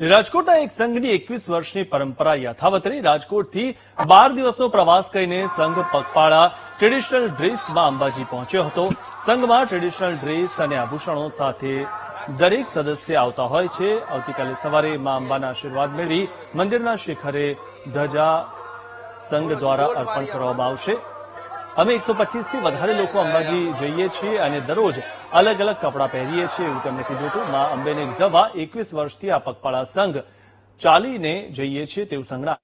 રાજકોટના એક સંઘની એકવીસ વર્ષની પરંપરા યથાવત રાજકોટથી બાર દિવસનો પ્રવાસ કરીને સંઘ પગપાળા ટ્રેડિશનલ ડ્રેસમાં અંબાજી પહોંચ્યો હતો. સંઘમાં ટ્રેડિશનલ ડ્રેસ અને આભૂષણો સાથે દરેક સદસ્ય આવતા હોય છે. આવતીકાલે સવારે મા અંબાના આશીર્વાદ મેળવી મંદિરના શિખરે ધજા સંઘ દ્વારા અર્પણ કરવામાં આવશે. અમે એકસો થી વધારે લોકો અંબાજી જઈએ છીએ અને દરરોજ અલગ અલગ કપડાં પહેરીએ છીએ એવું તેમણે કીધું હતું. મા અંબેને જવા એકવીસ વર્ષથી આ પગપાળા સંઘ ચાલીને જઈએ છીએ તેવું સંઘના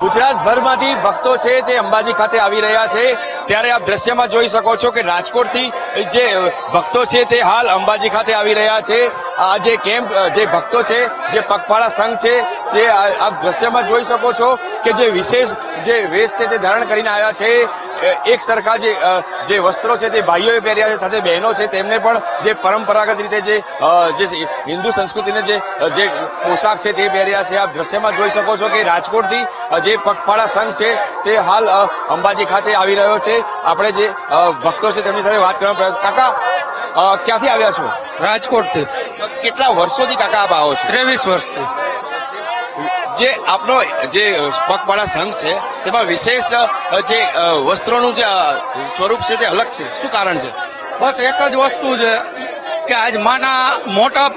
ગુજરાતભરમાંથી ભક્તો છે તે અંબાજી ખાતે આવી રહ્યા છે. ત્યારે આપ દ્રશ્યમાં જોઈ શકો છો કે રાજકોટથી જે ભક્તો છે તે હાલ અંબાજી ખાતે આવી રહ્યા છે. આ જે કેમ્પ, જે ભક્તો છે, જે પગપાળા સંઘ છે તે આપ દ્રશ્યમાં જોઈ શકો છો કે જે વિશેષ જે વેશ છે તે ધારણ કરીને આવ્યા છે એક સરખા જે જે વસ્ત્રો છે તે ભાઈઓએ પહેર્યા છે સાથે બહેનો છે તેમને પણ જે પરંપરાગત રીતે જે જે હિન્દુ સંસ્કૃતિને જે જે પોશાક છે તે પહેર્યા છે. આપ દ્રશ્યમાં જોઈ શકો છો કે રાજકોટથી જે પગપાળા સંઘ છે તે હાલ અંબાજી ખાતે આવી રહ્યો છે. આપણે જે ભક્તો છે તેમની સાથે વાત કરવાનો પ્રયાસ કાકા ક્યાંથી આવ્યા છો? રાજકોટથી. કેટલા વર્ષોથી કાકા આપ આવો છો? ત્રેવીસ વર્ષથી. જે આપનો જે પગપાળા સંઘ છે, તેમાં વિશેષ જે વસ્ત્રોનું જે સ્વરૂપ છે તે અલગ છે. શું કારણ છે? બસ એક જ વસ્તુ છે કે આજ માના મોટા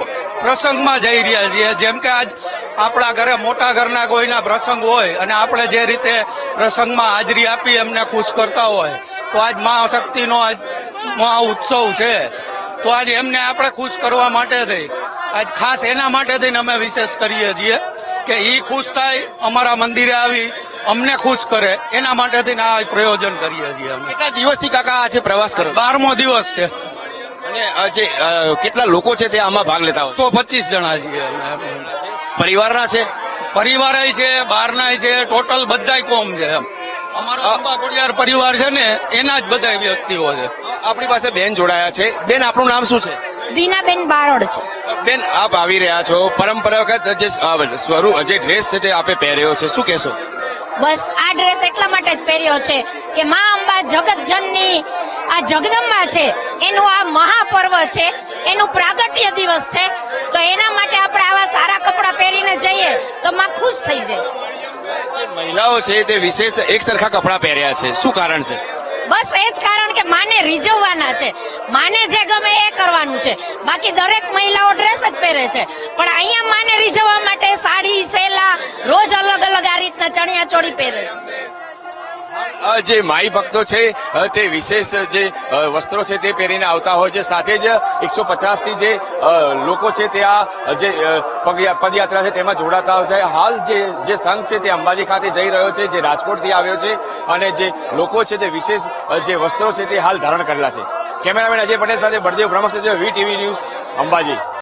પ્રસંગમાં જઈ રહ્યા છીએ. જેમ કે આજ આપણા ઘરે મોટા ઘરના કોઈના પ્રસંગ હોય અને આપણે જે રીતે પ્રસંગમાં હાજરી આપી એમને ખુશ કરતા હોય, તો આજ મા શક્તિનો આજ મહા ઉત્સવ છે. તો આજ એમને આપણે ખુશ કરવા માટે થઈ. આજ ખાસ એના માટે થઈને અમે વિશેષ કરીએ છીએ. કે એ ખુશ થાય અમારા મંદિરે આવી અમને ખુશ કરે. એના માટે થઈને આ પ્રયોજન કરીએ છીએ અમે. કેટલા દિવસથી કાકા આ છે પ્રવાસ કરો? બારમો દિવસ છે. અને જે કેટલા લોકો છે તે આમાં ભાગ લેતા હોય? સો પચીસ જણા છીએ. પરિવારના છે? પરિવાર છે બહારના છે ટોટલ બધાય કોમ છે એમ. અમારો અંબા પરિવાર છે ને એના જ બધા વ્યક્તિઓ છે. આપણી પાસે બેન જોડાયા છે. બેન આપણું નામ શું છે? દીનાબેન બારોડ છે. બેન આપ આવી રહ્યા છો. પરંપરાગત જે સ્વરૂપ જે ડ્રેસ છે તે આપે પહેર્યો છે. શું કહેશો? બસ આ ડ્રેસ એટલા માટે જ પહેર્યો છે કે મા અંબા જગતજનની આ જગદંબા છે એનું આ મહાપર્વ છે એનું પ્રાગટ્ય દિવસ છે. તો એના માટે આપણે આવા સારા કપડાં પહેરીને જઈએ તો માં ખુશ થઈ જાય. મહિલાઓ છે તે વિશેષ એક સરખા કપડાં પહેર્યા છે. શું કારણ છે? બસ એ જ કારણ કે માને રીઝવવાના છે. માને જે ગમે એ કરવાનું છે. બાકી દરેક મહિલાઓ ડ્રેસ જ પહેરે છે. પણ અહીંયા માને રીઝવવા માટે સાડી, સેલા રોજ અલગ અલગ આ રીતના ચણિયા ચોળી પહેરે છે. જે માઈ ભક્તો છે તે વિશેષ જે વસ્ત્રો છે તે પહેરીને આવતા હોય છે. સાથે જ એકસો થી જે લોકો છે તે આ જે પદયાત્રા છે તેમાં જોડાતા હોય છે. હાલ જે જે સંઘ છે તે અંબાજી ખાતે જઈ રહ્યો છે, જે રાજકોટથી આવ્યો છે અને જે લોકો છે તે વિશેષ જે વસ્ત્રો છે તે હાલ ધારણ કરેલા છે. કેમેરામેન અજય પટેલ સાથે બળદેવ બ્રહ્મક્ષ વી ટીવી ન્યૂઝ અંબાજી.